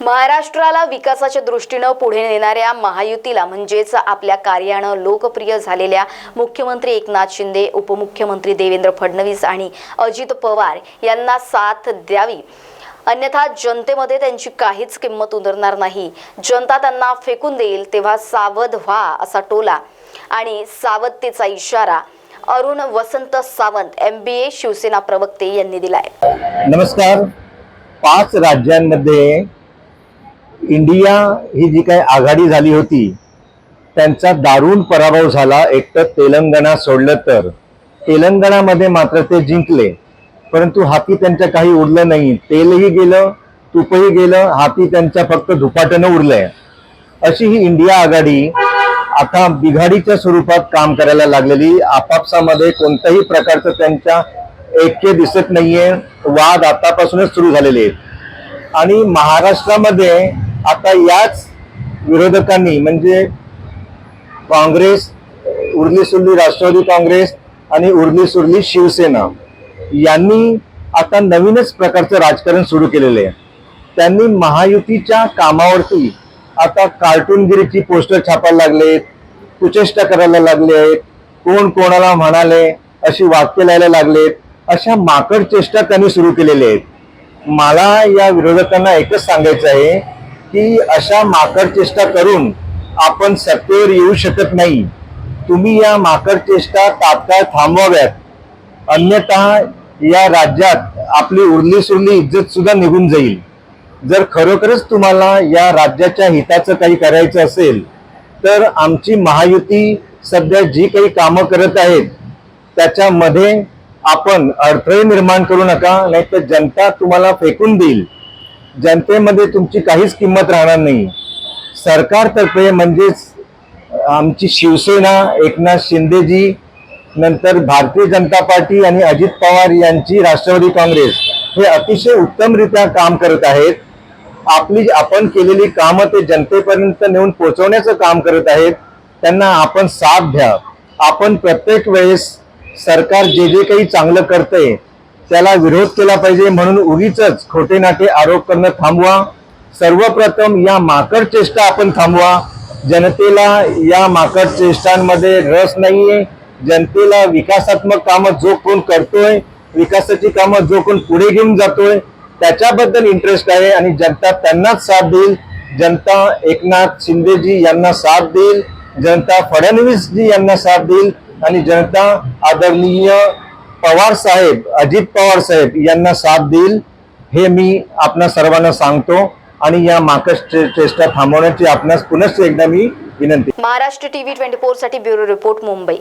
महाराष्ट्राला विकासाच्या दृष्टीनं पुढे नेणाऱ्या महायुतीला म्हणजेच आपल्या कार्यानं लोकप्रिय झालेल्या मुख्यमंत्री एकनाथ शिंदे उपमुख्यमंत्री देवेंद्र फडणवीस आणि अजित पवार यांना साथ द्यावी. अन्यथा जनतेमध्ये त्यांची काहीच किंमत उतरणार नाही. जनता त्यांना फेकून देईल तेव्हा सावध व्हा असा टोला आणि सावधतेचा इशारा Arun Vasant Sawant M B A Shiv Sena प्रवक्ते यांनी दिलाय. नमस्कार. पाच राज्यांमध्ये इंडिया ही जी काही आघाडी झाली होती त्यांचा दारुण पराभव झाला. एक तर तेलंगणा सोडलं तर. तेलंगणामध्ये मात्र ते जिंकले. परंतु हाती त्यांच्या काही उरलं नाही. तेलही गेलं तुपही गेलं हाती त्यांच्या फक्त धुपाटनं उरलंय. अशी ही इंडिया आघाडी आता बिघाडीच्या स्वरूपात काम करायला लागलेली. आपापसामध्ये कोणत्याही प्रकारचं त्यांच्या ऐक्य दिसत नाहीये. वाद आतापासूनच सुरू झालेले आहेत. आणि महाराष्ट्रामध्ये आता याच विरोधकांनी म्हणजे काँग्रेस उरली सुरली राष्ट्रवादी काँग्रेस आणि उरली सुरली शिवसेना यांनी आता नवीनच प्रकारचं राजकारण सुरू केलेलं आहे. त्यांनी महायुतीच्या कामावरती आता कार्टूनगिरीची पोस्टर छापायला लागलेत कुचेष्टा करायला लागले आहेत कोण कोणाला म्हणाले अशी वाक्य लिहायला लागलेत अशा माकड चेष्टा त्यांनी सुरू केलेल्या आहेत. मला या विरोधकांना एकच सांगायचं आहे की अशा माकड चेष्टा करून आपण सत्तेवर येऊ शकत नाही. तुम्ही या माकड चेष्टा तात्काळ थांबवाव्यात. अन्यथा या राज्यात आपली उरली सुरली इज्जत सुद्धा निघून जाईल. जर खरोखरच तुम्हाला या राज्याच्या हिताचं काही करायचं असेल तर आमची महायुती सध्या जी काही कामं करत आहेत त्याच्यामध्ये आपण अडथळे निर्माण करू नका नाहीतर जनता तुम्हाला फेकून देईल. जनतेमध्ये तुमची काहीच किंमत राहणार नाही. सरकारतर्फे म्हणजेच आमची शिवसेना एकनाथ शिंदेजी नंतर भारतीय जनता पार्टी आणि अजित पवार यांची राष्ट्रवादी काँग्रेस हे अतिशय उत्तमरित्या काम करत आहेत. आपली आपण केलेली कामं ते जनतेपर्यंत नेऊन पोहोचवण्याचं काम करत आहेत. त्यांना आपण साथ द्या. आपण प्रत्येक वेळेस सरकार जे जे काही चांगलं करतंय त्याला विरोध केला पाहिजे म्हणून उगीच खोटे नाटे आरोप करणं थांबवा. सर्वप्रथम या माकड चेष्टा आपण थांबवा. जनतेला या माकड चेष्टांमध्ये रस नाहीये. जनतेला विकासात्मक कामं जो कोण करतोय विकासाची कामं जो कोण पुढे घेऊन जातोय त्याच्याबद्दल इंटरेस्ट आहे आणि जनता त्यांनाच साथ देईल. जनता एकनाथ शिंदेजी यांना साथ देईल. जनता फडणवीसजी यांना साथ देईल. आणि जनता आदरणीय पवार साहेब अजित पवार साहेब यांना साथ देईल हे मी आपणा सर्वांना सांगतो आणि या माकड चे- चेष्टा थांबवण्याची आपणास पुनश्च एकदा मी विनंती महाराष्ट्र टीव्ही ट्वेंटी फोरसाठी ब्युरो रिपोर्ट मुंबई.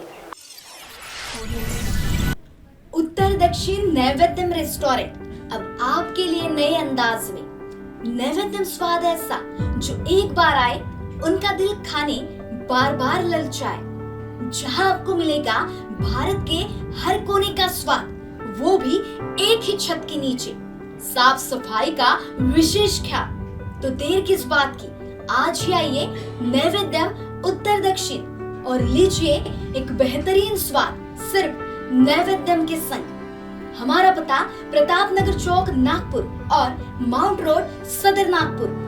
उत्तर दक्षिण नैवेद्यम रेस्टोरेंट अब आपके लिए नए अंदाज में। नैवेद्यम स्वाद ऐसा जो एक बार आए उनका दिल खाने बार बार ललचाए। जहाँ आपको मिलेगा भारत के हर कोने का स्वाद, वो भी एक ही छत के नीचे। साफ़ सफ़ाई का विशेष ख्याल। तो देर किस बात की? आज ही आइए नैवेद्यम उत्तर दक्षिण और लीजिए एक बेहतरीन स्वाद, सिर्फ़ नैवेद्यम के संग। हमारा पता प्रताप नगर चौक, नागपुर और माउंट रोड, सदर नागपुर।